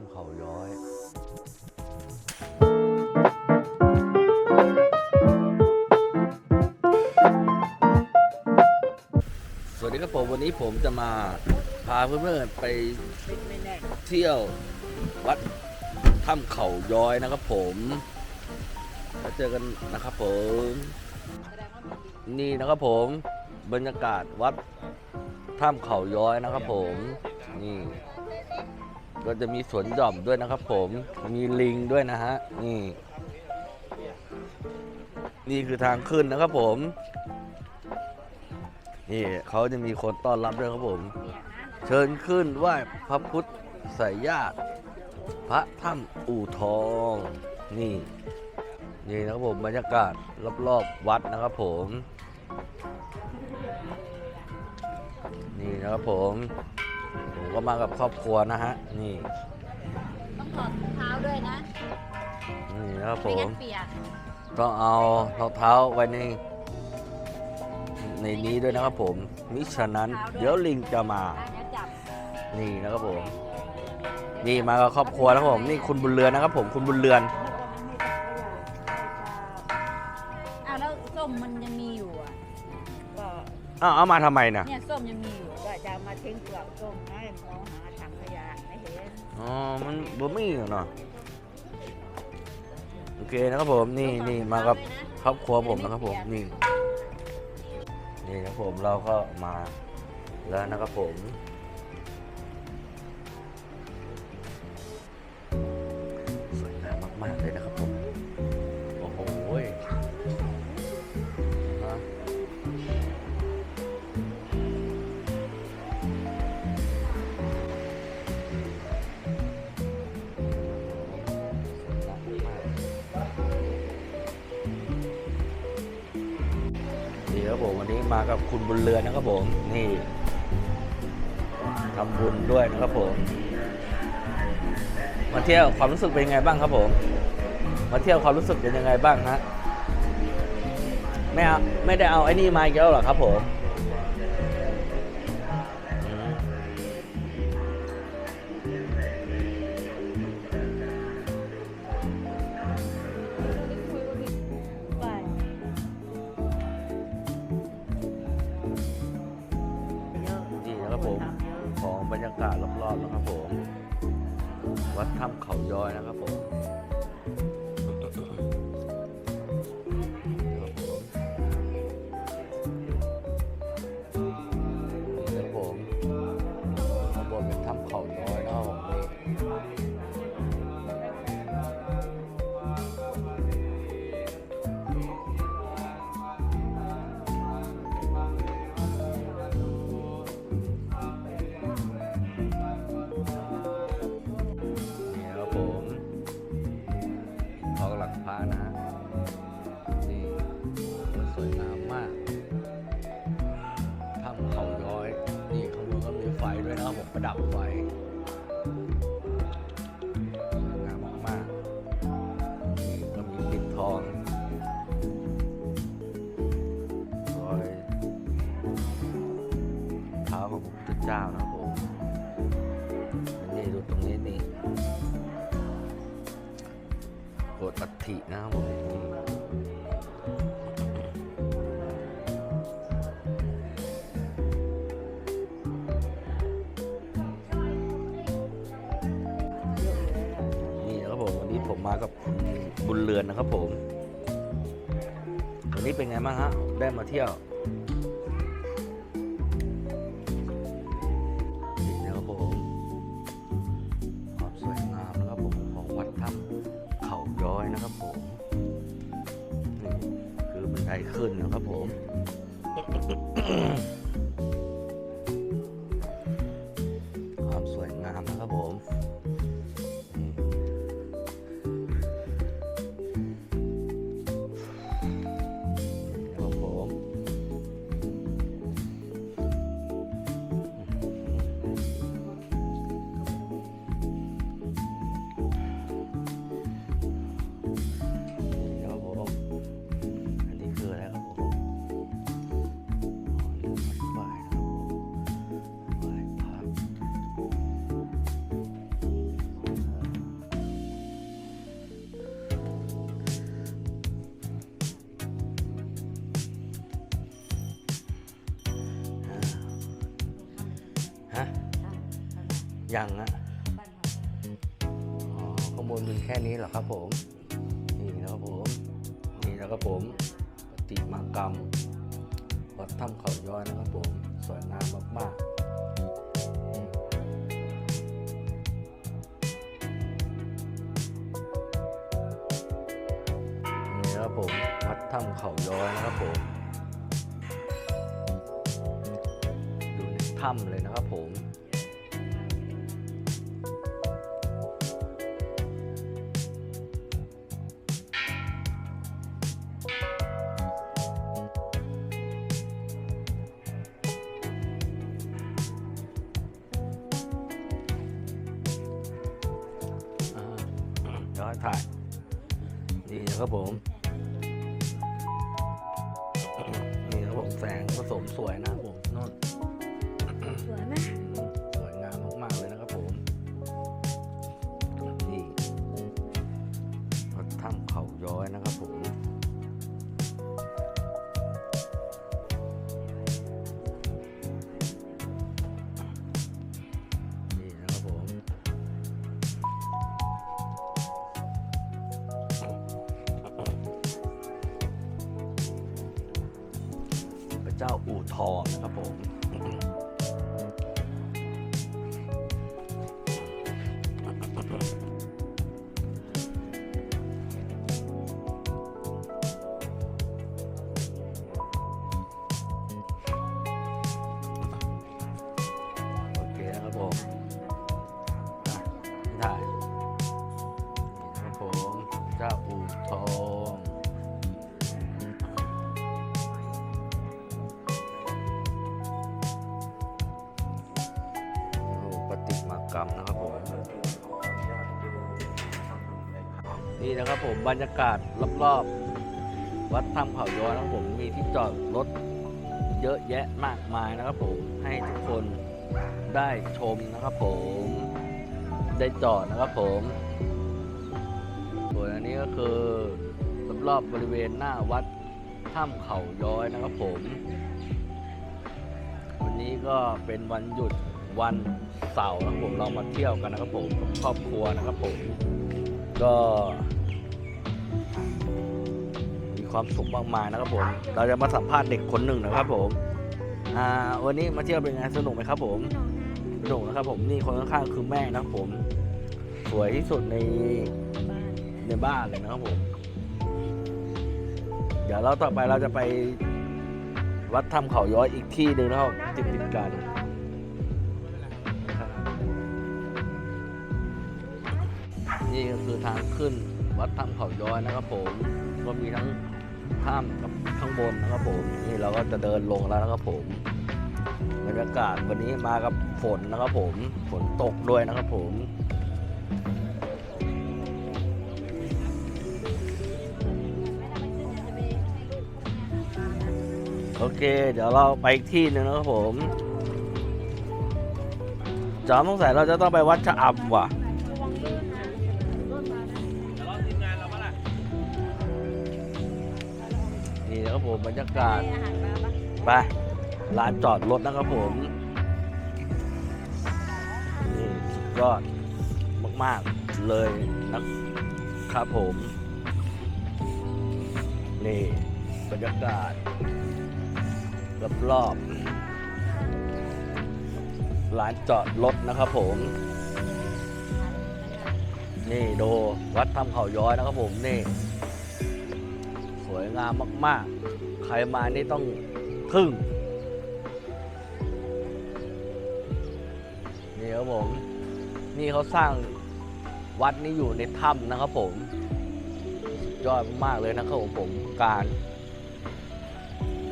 ำเขาย้อยสวัสดีครับผมวันนี้ผมจะมาพาเพื่อนๆไปเที่ยววัดถ้ำเขาย้อยนะครับผมมาเจอกันนะครับผม นี่นะครับผมบรรยากาศวัดถ้ำเขาย้อยนะครับผม นี่ ก็จะมีสวนหย่อมด้วยนะครับผมมีลิงด้วยนะฮะนี่นี่คือทางขึ้นนะครับผมนี่เขาจะมีคนต้อนรับด้วยครับผม เชิญขึ้นไหว้พระพุทธสายญาติ พระถ้ำอู่ทอง นี่ นี่นะครับผมบรรยากาศรอบๆวัดนะครับผม นี่นะครับผมผม ก็มากับครอบครัวนะฮะ นี่ ต้องถอดถุงเท้าด้วยนะนี่นะครับผไม่ม งั้นเปียกต้องเอารองเท้าไว้ใน ในนี้ด้วยนะครับผม มิฉะนั้นเดี๋ยวลิงจะมาอันนี้จับนี่นะครับผม นี่มากับครอบครัวนะครับผม นี่คุณบุญเรือนนะครับผม คุณบุญเรือน อ้าวแล้วส้มมันยังมีอยู่อะก็ อ้าวเอามาทำไมนะเนี่ยส้มยังมีอยู่ก็จะมาทิ้งเปลือกส้มให้มองหาถังขยะไม่เห็นอ๋อมันบ่มีเนาะโอเคนะครับผมนี่นี่มากับครอบครัวผมนะครับผมนี่นี่นะครับผมเราก็มาแล้วนะครับผม มากับคุณบุญเรือนนะครับผม นี่ทำบุญด้วยนะครับผม มาเที่ยวความรู้สึกเป็นยังไงบ้างครับผม มาเที่ยวความรู้สึกเป็นยังไงบ้างฮะไม่เอาไม่ได้เอาไอ้นี่มาอีกแล้วหรอครับผม ประดับไฟสวยงามมากๆนี่ก็มีปิดทองรอยเท้าของพระพุทธเจ้านะครับผมนี่ดูตรงนี้นี่โกดอัฐินะครับผม นนะครับผมวันนี้เป็นไงบ้างฮะได้มาเที่ยวนี่นะครับผมความสวยงามนะครับผมของวัดถ้ำเขาย้อยนะครับผมนี่คือบันไดขึ้นนะครับผมความ ยังอะอ๋อข้างบนเป็นแค่นี้เหรอครับผม นี่นะครับผม นี่นะครับผมปฏิมากรรม วัดถ้ำเขาย้อยนะครับผม สวยงามมากๆนี่นะครับผมวัดถ้ำเขาย้อยนะครับผมอยู่ในถ้ำเลยนะครับผม ครับผม นี่นะครับผมแสงผสมสวยนะครับผมนนสวยไหมสวยงามมากๆเลยนะครับผมนี่วัดถ้ำเขาย้อยนะครับผม ระเจ้ รรมนะครับผมนี่นะครับผมบรรยากาศรอบๆวัดถ้ำเขาย้อยนะครับผมมีที่จอดรถเยอะแยะมากมายนะครับผมให้ทุกคนได้ชมนะครับผม ได้จอดนะครับผมส่วนอันนี้ก็คือรอบๆบริเวณหน้าวัดถ้ำเขาย้อยนะครับผม วันนี้ก็เป็นวันหยุด วันเสาร์นะครับผมเรามาเที่ยวกันนะครับผมกับครอบครัวนะครับผมก็ มีความสุขมากมายนะครับผมเราจะมาสัมภาษณ์เด็กคนหนึ่งนะครับผมอ่าวันนี้มาเที่ยวเป็นไงสนุกไหมครับผมสนุกนะครับผมนี่คนข้างๆคือแม่นะครับผม สวยที่สุดในในบ้านเลยนะครับผม เดี๋ยวเราต่อไปเราจะไปวัดถ้ำเขาย้อยอีกที่หนึ่งนะครับติดติดกัน นี่ก็คือทางขึ้นวัดถ้ำเขาย้อยนะครับผมก็มีทั้งถ้ำกับข้างบนนะครับผม นี่เราก็จะเดินลงแล้วนะครับผมบรรยากาศวันนี้มากับฝนนะครับผมฝนตกด้วยนะครับผมโอเค เดี๋ยวเราไปอีกที่หนึ่งนะครับผมจอมสงสัยเราจะต้องไปวัดชะอำว่ะ นี่นะครับผมบรรยากาศอาหารมาปะไปลานจอดรถนะครับผมนี่สุดยอดมากๆเลยนะครับผมนี่บรรยากาศรอบๆลานจอดรถนะครับผม นี่ดูวัดถ้ำเขาย้อยนะครับผมนี่ส วยงามมากๆ ใครมานี่ต้องทึ่ง นี่ครับผม นี่เขาสร้างวัดนี้อยู่ในถ้ำนะครับผมยอดมากเลยนะครับผมผมการ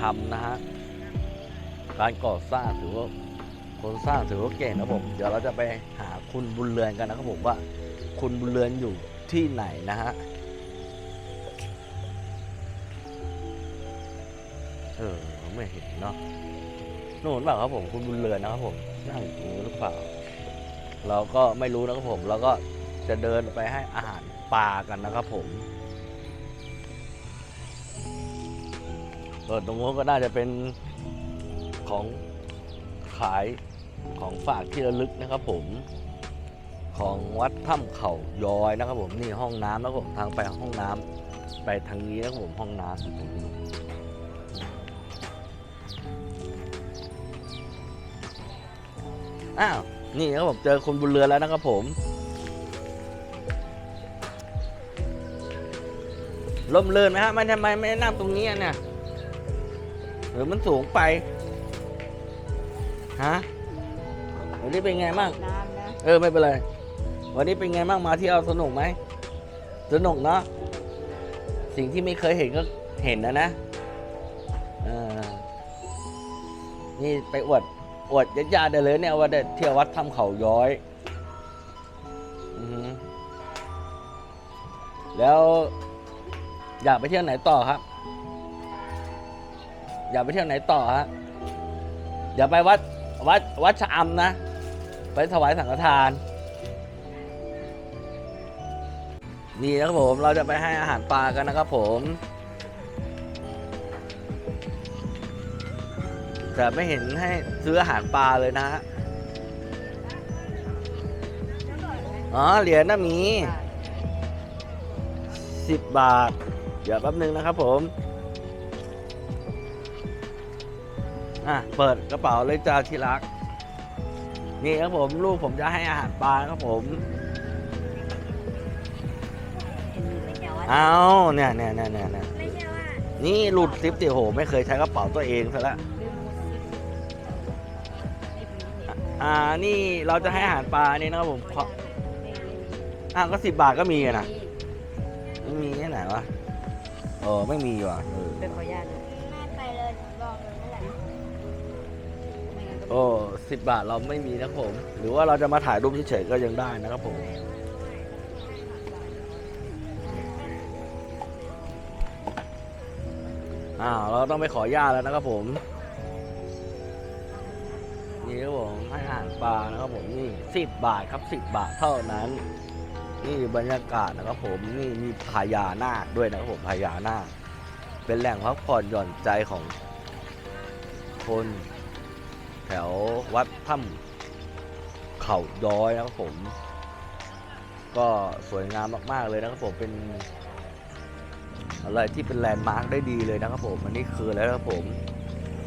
ทำนะฮะ การก่อสร้างถือว่าคนสร้างถือว่าเก่งนะผม เดี๋ยวเราจะไปหาคุณบุญเรือนกันนะครับผมว่า คุณบุญเรือนอยู่ที่ไหนนะฮะ ออไม่เห็นเนาะนู่นเปล่าครับผมคุณบุญเรือนนะครับผมนั่งอยู่หรือเปล่า เราก็ไม่รู้นะครับผมเราก็จะเดินไปให้อาหารปลากันนะครับผมส่วนตรงนู้นก็น่าจะเป็นของขายของฝากที่ระลึกนะครับผมของวัดถ้ำเขาย้อยนะครับผมนี่ห้องน้ำนะครับผมทางไปห้องน้ำไปทางนี้นะครับผมห้องน้ำอยู่ตรงนี้ อ้าวนี่นะครับผมเจอคนบนเรือแล้วนะครับผมล่มเลื่นไหมฮะไม่ทำไมไม่นั่งตรงนี้อะเนี่ยหรือมันสูงไปฮะวันนี้เป็นไงบ้างน้ำนะเออไม่เป็นไร วันนี้เป็นไงบ้างมาเที่ยวสนุกไหมสนุกเนาะสิ่งที่ไม่เคยเห็นก็เห็นนะนะเออนี่ไปอวด อวดญาติๆได้เลยเนี่ยว่าได้เที่ยววัดถ้ำเขาย้อยอือหือแล้วอยากไปเที่ยวไหนต่อครับ อยากไปเที่ยวไหนต่อฮะอย่าไปวัดวัดวัดชะอำนะ ไปถวายสังฆทานนี่นะครับผมเราจะไปให้อาหารปลากันนะครับผม แต่ไม่เห็นให้ซื้ออาหารปลาเลยนะฮะอ๋อเหรียญน่ะมีสิบบาท เดี๋ยวแป๊บนึงนะครับผม อะ เปิดกระเป๋าเลยจ้าที่รัก นี่ครับผมลูกผมจะให้อาหารปลาครับผมไม่ใช่ว่าเอาเนี่ยเนี่ยเนี่ยเนี่ยเนี่ยไม่ใช่ว่านี่หลุดซิปติโห ไม่เคยใช้กระเป๋าตัวเองซะแล้ว อ่านี่เราจะให้อาหารปลานี่นะครับผมขออะก็สิบบาทก็มีอะนะไม่มีที่ไหนวะเออไม่มีว่ะเออเป็นขออนุญาตนะแม่ไปเลยบอกเลยนั่นแหละไม่งั้นก็โอ้สิบบาทเราไม่มีนะครับผม หรือว่าเราจะมาถ่ายรูปเฉยๆก็ยังได้นะครับผมอ้าวเราต้องไปขอย่าแล้วนะครับผม นี่ครับผมให้อาหารปลานะครับผมนี่สิบบาทครับสิบบาทเท่านั้น นี่บรรยากาศนะครับผมนี่มีพญานาคด้วยนะครับผมพญานาคเป็นแหล่งพักผ่อนหย่อนใจของคน แถววัดถ้ำเขาย้อยนะครับผม ก็สวยงามมากๆเลยนะครับผมเป็นอะไรที่เป็นแลนด์มาร์คได้ดีเลยนะครับผม อันนี้คืออะไรนะครับผม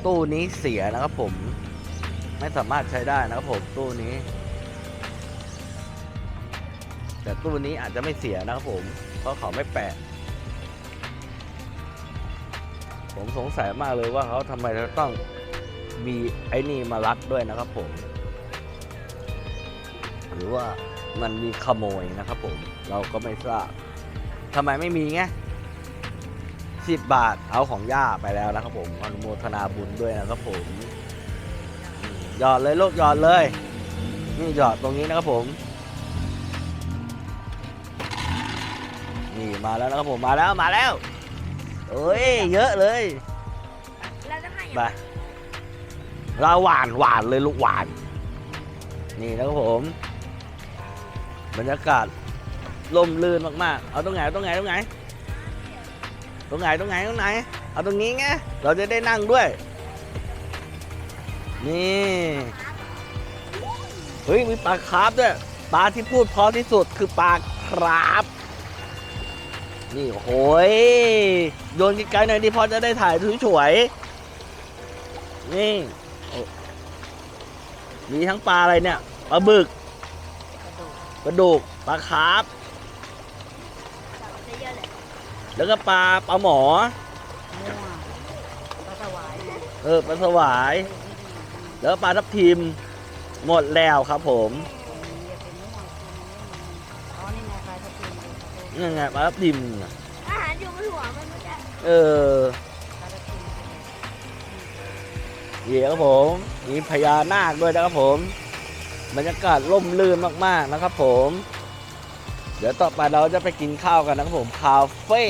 ตู้นี้เสียนะครับผม ไม่สามารถใช้ได้นะครับผมตู้นี้ แต่ตู้นี้อาจจะไม่เสียนะครับผม เพราะเขาไม่แปะ ผมสงสัยมากเลยว่าเขาทำไมจะต้องมีไอ้นี่มารัดด้วยนะครับผม หรือว่ามันมีขโมยนะครับผม เราก็ไม่ทราบทำไมไม่มีไงสิบบาทเอาของย่าไปแล้วนะครับผมอนุโมทนาบุญด้วยนะครับผมอืม หยอดเลยลูกหยอดเลย นี่หยอดตรงนี้นะครับผม นี่มาแล้วนะครับผมมาแล้วมาแล้วเอ้ยเยอะเลยแล้วจะให้ไปเราหวานหวานเลยลูกหวาน นี่นะครับผม บรรยากาศล่มลื่นมากๆ เอาตรงไหนเอาตรงไหนตรงไหน ตรงไหนตรงไหนตรงไหน เอาตรงนี้ไง เราจะได้นั่งด้วย นี่เฮ้ยมีปลาคาร์ฟด้วยปลาที่พูดเพราะที่สุดคือปลาคราฟนี่โอ้ยโยนไกลๆหน่อยดิพอจะได้ถ่ายสวยๆนี่โอ้มีทั้งปลาอะไรเนี่ยปลาบึกกระดูกปลาดุกปลาคาร์ฟเยอะเลยแล้วก็ปลาปลาหมอม่วงปลาสวายนะเออปลาสวาย แล้วก็ปลาทับทิมหมดแล้วครับผมอย่าเป็นม่วงคือมันไม่มีอ๋อนี่ไงปลาทับทิมเลยนี่ไงปลาทับทิมน่ะอาหารอยู่บนหัวมันไม่ใช่เออปลาทับทิมเดี๋ยวครับผมมีพญานาคด้วยนะครับผมบรรยากาศร่มรื่นมากๆนะครับผม เดี๋ยวต่อไปเราจะไปกินข้าวกันนะครับผมคาเฟ่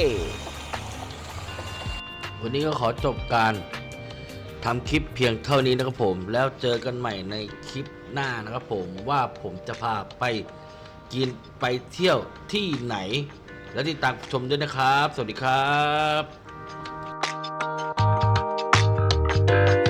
วันนี้ก็ขอจบการ ทำคลิปเพียงเท่านี้นะครับผม แล้วเจอกันใหม่ในคลิปหน้านะครับผมว่าผมจะพาไปกินไปเที่ยวที่ไหน แล้วติดตามชมด้วยนะครับ สวัสดีครับ